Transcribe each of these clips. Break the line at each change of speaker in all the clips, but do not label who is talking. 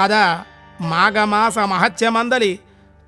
అద మాఘమాస మహత్యమందలి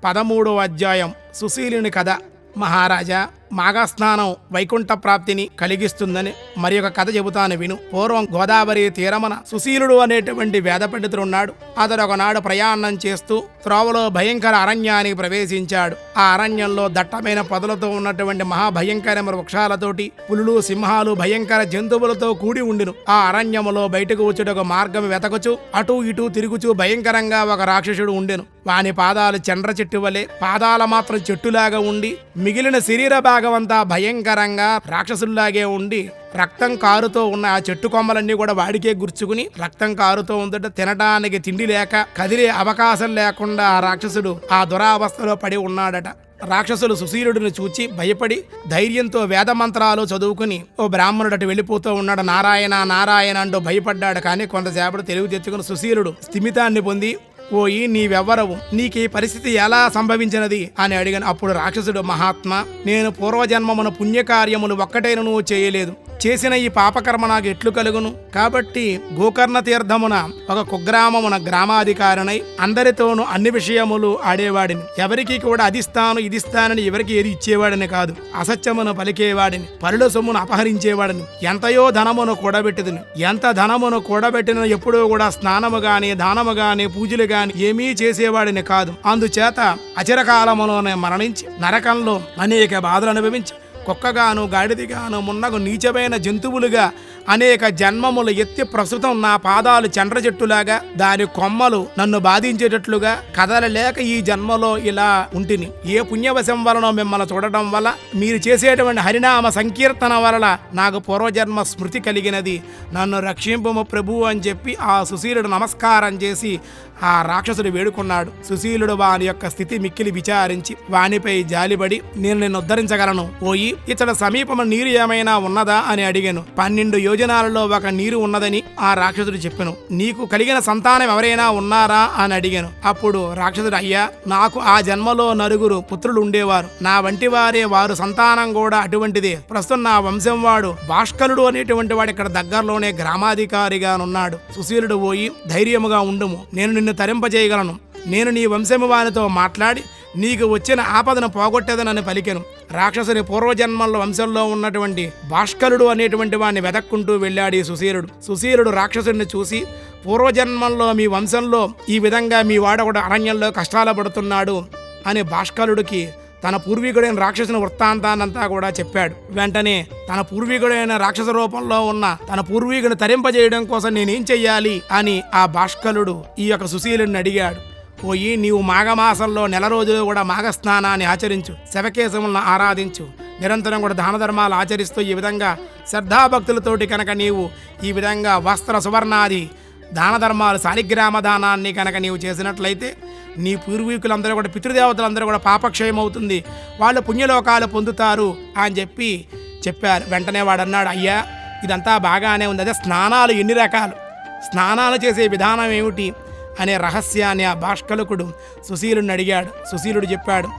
పదమూడో అధ్యాయం సుశీలుని కథ మహారాజా. మాఘస్నానం వైకుంఠ ప్రాప్తిని కలిగిస్తుందని మరి ఒక కథ చెబుతాను విను. పూర్వం గోదావరి తీరమన సుశీలుడు అనేటువంటి వేద పండితుడున్నాడు అతడు ఒకనాడు ప్రయాణం చేస్తూ త్రోవలో భయంకర అరణ్యానికి ప్రవేశించాడు. ఆ అరణ్యంలో దట్టమైన పొదలతో ఉన్నటువంటి మహాభయంకరమైన వృక్షాలతోటి పులులు సింహాలు భయంకర జంతువులతో కూడి ఉండిను. ఆ అరణ్యములో బయటకు వచ్చుట ఒక మార్గం వెతకచు అటు ఇటు తిరుగుచూ భయంకరంగా ఒక రాక్షసుడు ఉండెను. వాని పాదాలు చండ్ర చెట్టు వలె పాదాల మాత్రం చెట్టులాగా ఉండి మిగిలిన శరీర భాగం అంతా భయంకరంగా రాక్షసుల్లాగే ఉండి రక్తం కారుతో ఉన్న ఆ చెట్టు కొమ్మలన్నీ కూడా వాడికే గుర్చుకుని రక్తం కారుతో ఉందట తినడానికి తిండి లేక కదిలే అవకాశం లేకుండా ఆ రాక్షసుడు ఆ దురావస్థలో పడి ఉన్నాడట. రాక్షసులు సుశీలుడిని చూచి భయపడి ధైర్యంతో వేద మంత్రాలు చదువుకుని ఓ బ్రాహ్మణుడు అటు వెళ్ళిపోతూ ఉన్నాడు. నారాయణ నారాయణ అంటూ భయపడ్డాడు. కానీ కొంతసేపటి తెలివి తెచ్చుకుని సుశీలుడు స్థిమితాన్ని పొంది ఓయి నీవెవ్వరవు నీకు ఈ పరిస్థితి ఎలా సంభవించినది? అని అడిగాను. అప్పుడు రాక్షసుడు మహాత్మ నేను పూర్వజన్మమున పుణ్యకార్యములు ఒక్కటైనను చేయలేదు. చేసిన ఈ పాపకర్మ నాకు ఎట్లు కలుగును? కాబట్టి గోకర్ణ తీర్థమున ఒక కుగ్రామమున గ్రామాధికారినై అందరితోనూ అన్ని విషయములు ఆడేవాడిని. ఎవరికి కూడా అదిస్తాను ఇదిస్తానని ఎవరికి ఏది ఇచ్చేవాడిని కాదు. అసత్యమును పలికేవాడిని. పరుల సొమ్మును అపహరించేవాడిని. ఎంతయో ధనమును కూడబెట్టదును ఎంత ధనమును కూడబెట్టిన ఎప్పుడూ కూడా స్నానము గాని దానము గాని పూజలు గాని ఏమీ చేసేవాడిని కాదు. అందుచేత అచిరకాలములోనే మరణించి నరకంలో అనేక బాధలు అనుభవించి కుక్కగాను గాడిదిగాను మున్నగు నీచమైన జంతువులుగా అనేక జన్మములు ఎత్తి ప్రస్తుతం నా పాదాలు చండ్ర చెట్టులాగా దాని కొమ్మలు నన్ను బాధించేటట్లుగా కదలలేక ఈ జన్మలో ఇలా ఉంటిని. ఏ పుణ్యవశం వలన మిమ్మల్ని చూడటం వల్ల మీరు చేసేటువంటి హరినామ సంకీర్తన వలన నాకు పూర్వజన్మ స్మృతి కలిగినది. నన్ను రక్షింపము ప్రభు అని చెప్పి ఆ సుశీలుడు నమస్కారం చేసి ఆ రాక్షసుడు వేడుకున్నాడు. సుశీలుడు వాని యొక్క స్థితి మిక్కిలి విచారించి వానిపై జాలిబడి నేను నిన్ను ఉద్ధరించగలను. పోయి ఇతడ సమీపము నీరు ఏమైనా ఉన్నదా అని అడిగాను. పన్నెండు యోజనాలలో ఒక నీరు ఉన్నదని ఆ రాక్షసుడు చెప్పాను. నీకు కలిగిన సంతానం ఎవరైనా ఉన్నారా అని అడిగాను. అప్పుడు రాక్షసుడు అయ్యా నాకు ఆ జన్మలో నలుగురు పుత్రులు ఉండేవారు నా వంటి వారే వారు సంతానం కూడా అటువంటిదే. ప్రస్తుతం నా వంశం వాడు భాష్కరుడు అనేటువంటి వాడు ఇక్కడ దగ్గరలోనే గ్రామాధికారిగానున్నాడు. సుశీలుడు పోయి ధైర్యముగా ఉండుము. నేను నిన్ను తరింపజేయగలను. నేను నీ వంశము వారితో మాట్లాడి నీకు వచ్చిన ఆపదను పోగొట్టేదనని పలికెను. రాక్షసుని పూర్వజన్మల వంశంలో ఉన్నటువంటి భాష్కరుడు అనేటువంటి వాడిని వెతక్కుంటూ వెళ్ళాడు ఈ సుశీలుడు. సుశీలుడు రాక్షసుడిని చూసి పూర్వజన్మంలో మీ వంశంలో ఈ విధంగా మీ వాడొకడు అరణ్యంలో కష్టాలు పడుతున్నాడు అని భాష్కరుడికి తన పూర్వీకుడైన రాక్షసుని వృత్తాంతాన్నంతా కూడా చెప్పాడు. వెంటనే తన పూర్వీకుడైన రాక్షస రూపంలో ఉన్న తన పూర్వీకుని తరింపజేయడం కోసం నేనేం చెయ్యాలి అని ఆ భాష్కలుడు ఈ యొక్క సుశీలుడిని అడిగాడు. పోయి నీవు మాఘమాసంలో నెల రోజులు కూడా మాఘస్నానాన్ని ఆచరించు శవకేశములను ఆరాధించు. నిరంతరం కూడా దాన ధర్మాలు ఆచరిస్తూ ఈ విధంగా శ్రద్ధాభక్తులతోటి కనుక నీవు ఈ విధంగా వస్త్ర సువర్ణాది దాన ధర్మాలు శాలిగ్రామ దానాన్ని కనుక నీవు చేసినట్లయితే నీ పూర్వీకులందరూ కూడా పితృదేవతలందరూ కూడా పాపక్షయం అవుతుంది వాళ్ళు పుణ్యలోకాలు పొందుతారు అని చెప్పి చెప్పారు. వెంటనే వాడు అన్నాడు అయ్యా ఇదంతా బాగానే ఉంది. అదే స్నానాలు ఎన్ని రకాలు? స్నానాలు చేసే విధానం ఏమిటి? అనే రహస్యాన్ని ఆ భాష్కలకుడు సుశీలుడిని అడిగాడు. సుశీలుడు చెప్పాడు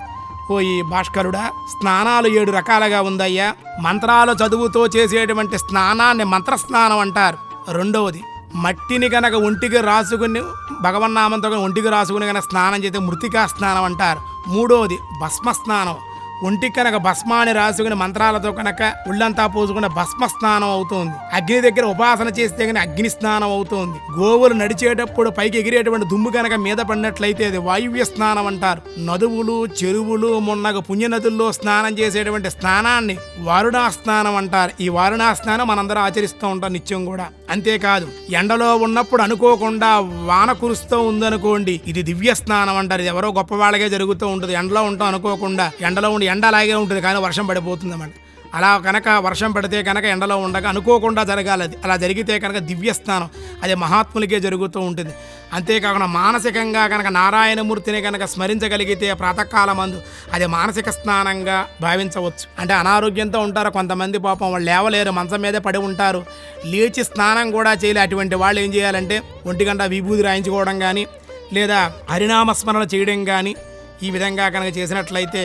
ఓ ఈ భాష్కరుడా స్నానాలు ఏడు రకాలుగా ఉందయ్యా. మంత్రాలు చదువుతో చేసేటువంటి స్నానాన్ని మంత్రస్నానం అంటారు. రెండవది మట్టిని కనుక ఒంటికి రాసుకుని భగవన్నామంతో ఒంటికి రాసుకుని గనక స్నానం చేస్తే మృతికా స్నానం అంటారు. మూడవది భస్మ స్నానం ఒంటికి కనుక భస్మాన్ని రాసుకుని మంత్రాలతో కనుక ఉళ్ళంతా పోసుకుని భస్మ స్నానం అవుతుంది. అగ్ని దగ్గర ఉపాసన చేస్తే కనుక అగ్ని స్నానం అవుతోంది. గోవులు నడిచేటప్పుడు పైకి ఎగిరేటువంటి దుమ్ము కనుక మీద పడినట్లయితే అది వాయువ్య స్నానం అంటారు. నదువులు చెరువులు మొన్నగ పుణ్యనదుల్లో స్నానం చేసేటువంటి స్నానాన్ని వారుణా స్నానం అంటారు. ఈ వారుణా స్నానం మనందరం ఆచరిస్తూ ఉంటాం నిత్యం కూడా. అంతేకాదు ఎండలో ఉన్నప్పుడు అనుకోకుండా వాన కురుస్తూ ఉందనుకోండి ఇది దివ్య స్నానం అంటారు. ఇది ఎవరో గొప్ప వాళ్ళకే జరుగుతూ ఉంటుంది. ఎండలో ఉంటాం అనుకోకుండా ఎండలో ఉండి ఎండ అలాగే ఉంటుంది కానీ వర్షం పడిపోతుంది అన్నమాట అలా కనుక వర్షం పడితే కనుక ఎండలో ఉండగా అనుకోకుండా జరగాలి. అది అలా జరిగితే కనుక దివ్యస్నానం అది మహాత్ములకే జరుగుతూ ఉంటుంది. అంతేకాకుండా మానసికంగా కనుక నారాయణమూర్తిని కనుక స్మరించగలిగితే ప్రాతకాలమందు అది మానసిక స్నానంగా భావించవచ్చు. అంటే అనారోగ్యంతో ఉంటారు కొంతమంది పాపం. వాళ్ళు లేవలేరు మంచం మీదే పడి ఉంటారు. లేచి స్నానం కూడా చేయలే. అటువంటి వాళ్ళు ఏం చేయాలంటే ఒంటి గంట విభూతి రాయించుకోవడం కానీ లేదా హరినామస్మరణ చేయడం కానీ ఈ విధంగా కనుక చేసినట్లయితే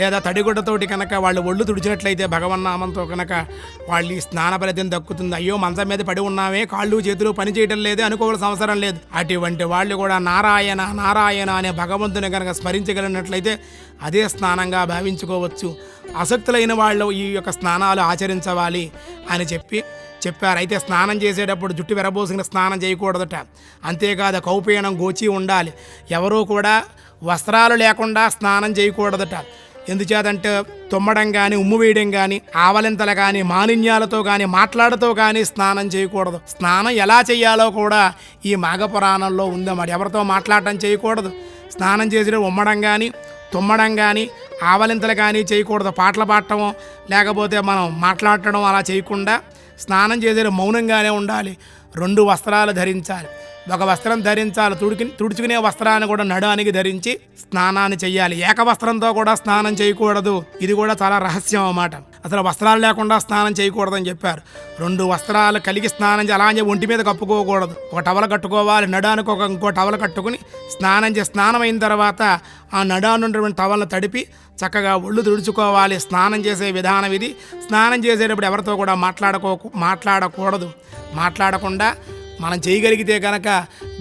లేదా తడిగుడ్డతోటి కనుక వాళ్ళు ఒళ్ళు తుడిచినట్లయితే భగవన్నామంతో కనుక వాళ్ళు ఈ స్నాన ఫలితం దక్కుతుంది. అయ్యో మంచం మీద పడి ఉన్నామే కాళ్ళు చేతులు పని చేయటం లేదే అనుకోవాల్సిన అవసరం లేదు. అటువంటి వాళ్ళు కూడా నారాయణ నారాయణ అనే భగవంతుని కనుక స్మరించగలిగినట్లయితే అదే స్నానంగా భావించుకోవచ్చు. ఆసక్తులైన వాళ్ళు ఈ యొక్క స్నానాలు ఆచరించవాలి అని చెప్పి చెప్పారు. అయితే స్నానం చేసేటప్పుడు జుట్టు విరబోసుకుని స్నానం చేయకూడదట. అంతేకాదు కౌపీనం గోచి ఉండాలి. ఎవరూ కూడా వస్త్రాలు లేకుండా స్నానం చేయకూడదట. ఎందుచేతంటే తుమ్మడం కానీ ఉమ్ము వేయడం కానీ ఆవలింతలు కానీ మాలిన్యాలతో కానీ మాట్లాడతో కానీ స్నానం చేయకూడదు. స్నానం ఎలా చేయాలో కూడా ఈ మాఘ పురాణంలో ఉందన్నమాట ఎవరితో మాట్లాడటం చేయకూడదు. స్నానం చేసిన ఉమ్మడం కానీ తుమ్మడం కానీ ఆవలింతలు కానీ చేయకూడదు. పాటలు పాడటం లేకపోతే మనం మాట్లాడటం అలా చేయకుండా స్నానం చేసే మౌనంగానే ఉండాలి. రెండు వస్త్రాలు ధరించాలి. ఒక వస్త్రం ధరించాలి. తుడికి తుడుచుకునే వస్త్రాన్ని కూడా నడానికి ధరించి స్నానాన్ని చేయాలి ఏక వస్త్రంతో కూడా స్నానం చేయకూడదు. ఇది కూడా చాలా రహస్యం అన్నమాట. అసలు వస్త్రాలు లేకుండా స్నానం చేయకూడదని చెప్పారు. రెండు వస్త్రాలు కలిగి స్నానం చేయాలి. అలా ఒంటి మీద కప్పుకోకూడదు. ఒక టవల కట్టుకోవాలి. నడానికి ఒక ఇంకో టవల కట్టుకుని స్నానం చేసి స్నానం అయిన తర్వాత ఆ నడాను ఉన్నటువంటి టవల్ని తడిపి చక్కగా ఒళ్ళు తుడుచుకోవాలి. స్నానం చేసే విధానం ఇది. స్నానం చేసేటప్పుడు ఎవరితో కూడా మాట్లాడుకో మాట్లాడకూడదు. మాట్లాడకుండా మనం చేయగలిగితే కనుక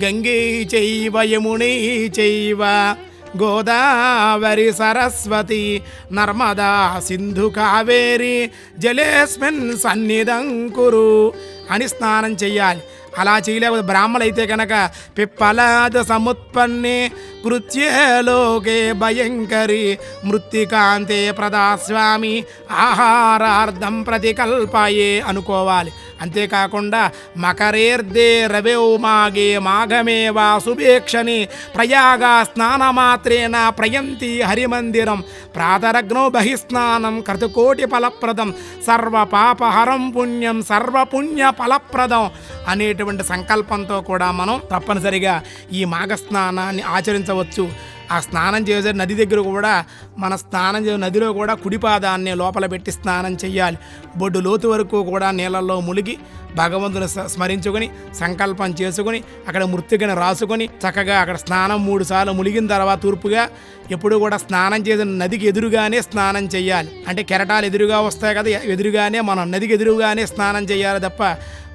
గంగే చెయ్యవ యముని చెయ్యవ గోదావరి సరస్వతి నర్మదా సింధు కావేరి జలేస్మిన్ సన్నిధం కురు అని స్నానం చెయ్యాలి. అలా చేయలేకపోతే బ్రాహ్మలు కనుక పిప్పలాద సముత్పన్నే కృత్యేలోకే భయంకరి మృత్తికాంతే ప్రదాస్వామి ఆహారార్థం ప్రతికల్పాయే అనుకోవాలి అంతేకాకుండా మకరేర్దే రవేౌ మాగే మాఘమేవా సుభేక్షని ప్రయాగా స్నానమాత్రేన ప్రయంతి హరిమందిరం ప్రాతరగ్నో బహిస్నానం క్రతుకోటి ఫలప్రదం సర్వ పాపహరం పుణ్యం సర్వపుణ్య ఫలప్రదం అనేటువంటి సంకల్పంతో కూడా మనం తప్పనిసరిగా ఈ మాఘస్నానాన్ని ఆచరించ ఆచరించవచ్చు. ఆ స్నానం చేసే నది దగ్గర కూడా మన స్నానం చేసే నదిలో కూడా కుడిపాదాన్ని లోపల పెట్టి స్నానం చేయాలి బొడ్డు లోతు వరకు కూడా నీళ్ళల్లో మునిగి భగవంతుని స్మరించుకొని సంకల్పం చేసుకొని అక్కడ మృతికను రాసుకొని చక్కగా అక్కడ స్నానం మూడు సార్లు మునిగిన తర్వాత తూర్పుగా ఎప్పుడు కూడా స్నానం చేసిన నదికి ఎదురుగానే స్నానం చేయాలి అంటే కెరటాలు ఎదురుగా వస్తాయి కదా ఎదురుగానే మనం నదికి ఎదురుగానే స్నానం చేయాలి తప్ప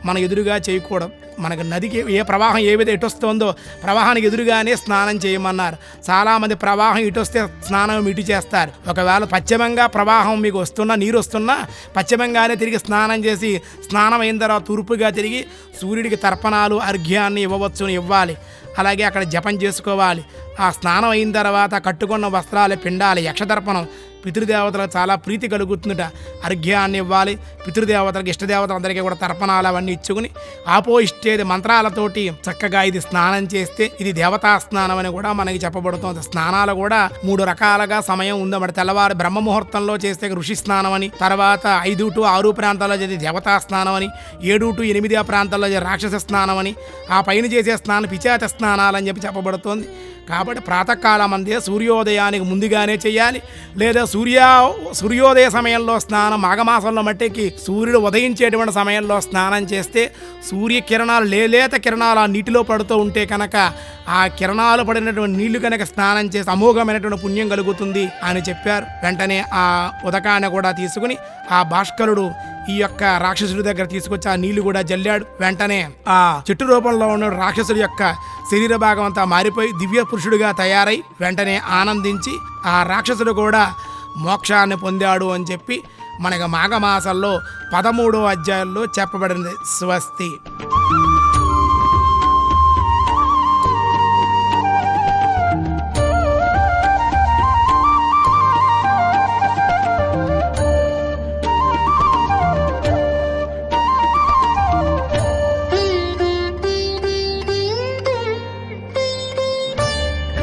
మన ఎదురుగా చేయకూడదు. మనకు నదికి ఏ ప్రవాహం ఏ విధంగా ఇటు వస్తుందో ప్రవాహానికి ఎదురుగానే స్నానం చేయమన్నారు. చాలామంది ప్రవాహం ఇటు వస్తే స్నానం ఇటు చేస్తారు. ఒకవేళ పశ్చిమంగా ప్రవాహం మీకు వస్తున్నా నీరు వస్తున్నా పశ్చిమంగానే తిరిగి స్నానం చేసి స్నానం అయిన తర్వాత తూర్పుగా తిరిగి సూర్యుడికి తర్పణాలు అర్ఘ్యాన్ని ఇవ్వవచ్చుని ఇవ్వాలి. అలాగే అక్కడ జపం చేసుకోవాలి. ఆ స్నానం అయిన తర్వాత కట్టుకున్న వస్త్రాలు పిండాలి యక్షదర్పణం పితృదేవతలకు చాలా ప్రీతి కలుగుతుందట. అర్ఘ్యాన్ని ఇవ్వాలి. పితృదేవతలకు ఇష్టదేవతలందరికీ కూడా తర్పణాలు అవన్నీ ఇచ్చుకుని ఆపో ఇష్టేది మంత్రాలతోటి చక్కగా ఇది స్నానం చేస్తే ఇది దేవతా స్నానం అని కూడా మనకి చెప్పబడుతుంది. స్నానాలు కూడా మూడు రకాలుగా సమయం ఉందన్నమాట తెల్లవారు బ్రహ్మ ముహూర్తంలో చేస్తే ఋషి స్నానం అని తర్వాత ఐదు టు ఆరు ప్రాంతాల్లో చేసే దేవతా స్నానం అని ఏడు టు ఎనిమిది ప్రాంతాల్లో రాక్షస స్నానం అని ఆ పైన చేసే స్నానం పిచాత స్నానం అని చెప్పి చెప్పబడుతోంది. కాబట్టి ప్రాతకాలం అందే సూర్యోదయానికి ముందుగానే చేయాలి. లేదా సూర్య సూర్యోదయ సమయంలో స్నానం మాఘమాసంలో మట్టికి సూర్యుడు ఉదయించేటువంటి సమయంలో స్నానం చేస్తే సూర్య కిరణాలు లేలేత కిరణాలు ఆ నీటిలో పడుతూ ఉంటే కనుక ఆ కిరణాలు పడినటువంటి నీళ్ళు కనుక స్నానం చేసి అమోఘమైనటువంటి పుణ్యం కలుగుతుంది అని చెప్పారు. వెంటనే ఆ ఉదకాన్ని కూడా తీసుకుని ఆ భాస్కరుడు ఈ యొక్క రాక్షసుడి దగ్గర తీసుకొచ్చి ఆ నీళ్ళు కూడా జల్లాడు. వెంటనే ఆ చెట్టు రూపంలో ఉన్న రాక్షసుడి యొక్క శరీర భాగం అంతా మారిపోయి దివ్య పురుషుడిగా తయారై వెంటనే ఆనందించి ఆ రాక్షసుడు కూడా మోక్షాన్ని పొందాడు అని చెప్పి మనకి మాఘమాసంలో పదమూడో అధ్యాయంలో చెప్పబడింది. స్వస్తి.